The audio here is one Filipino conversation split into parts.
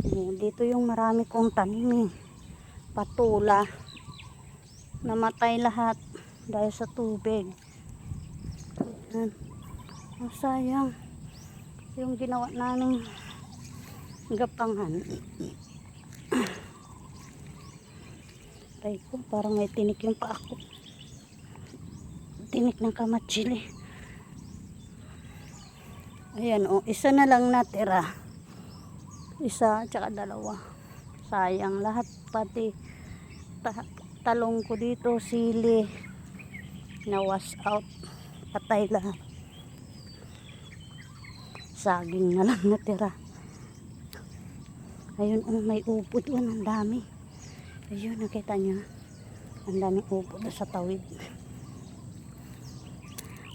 Eh, dito yung marami kong tanim eh. Patula. Namatay lahat dahil sa tubig. Ayan. Ang sayang. Yung ginawa namin gapangan. Aray ko, parang may tinik yung paa ko. Tinik ng kamatsili. Ayan o, isa na lang natira. Isa, tsaka dalawa. Sayang lahat, pati ta- talong ko dito, sili, na wash out. Patay lahat. Saging na lang natira. Ayun, oh, may upo doon, ang dami. Ayun, nakita niyo. Ang daming upo doon sa tawid.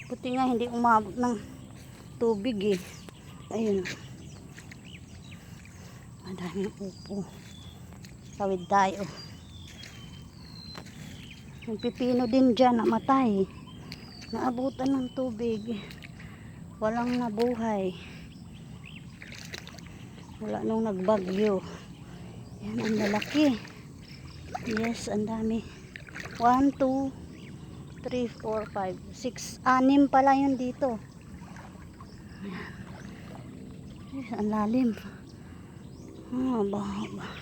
Buti nga hindi umabot ng tubig eh. Ayun. Ang daming upo. Tawid tayo. Yung pipino din dyan namatay. Naabutan ng tubig. Walang nabuhay. Wala nung nagbagyo. Yan, ang lalaki. Yes, ang dami. 1, 2, 3, 4, 5, 6. Anim pala yun dito. Yes, ang lalim. Ah, ba-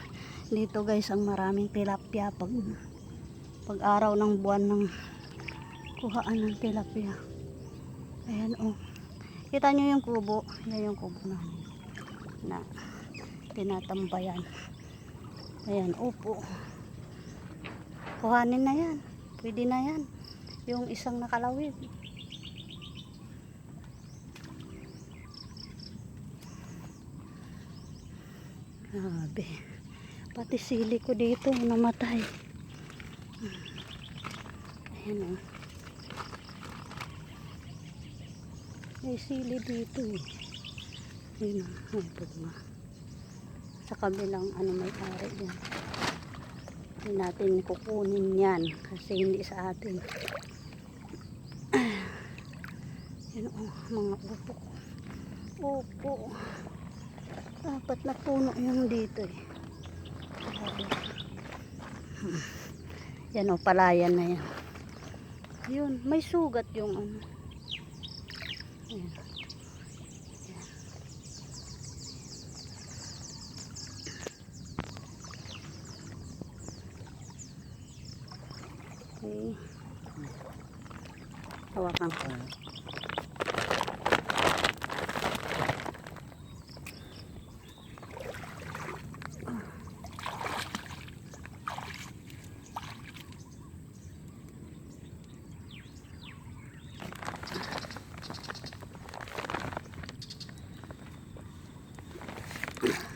Dito guys, ang maraming tilapia pag pag araw ng buwan ng kuhaan ng tilapia. Ayan oh. Kita nyo yung kubo. Yan yung kubo namin. Na tinatambayan. Ayan, upo. Kuhanin na yan. Pwede na yan. Yung isang nakalawid. Grabe. Pati sili ko dito namatay. Ayan o. May sili dito eh. Ayun o. May pugma. Sa kabilang ano may ari yan. Hindi natin kukunin yan kasi hindi sa atin. Yan o. Mga upo. Upo. Dapat na puno yung dito eh. Yan o, palayan na yan. Yun, may sugat yung ano. Yan. Okay. Hawakan ko. Yeah.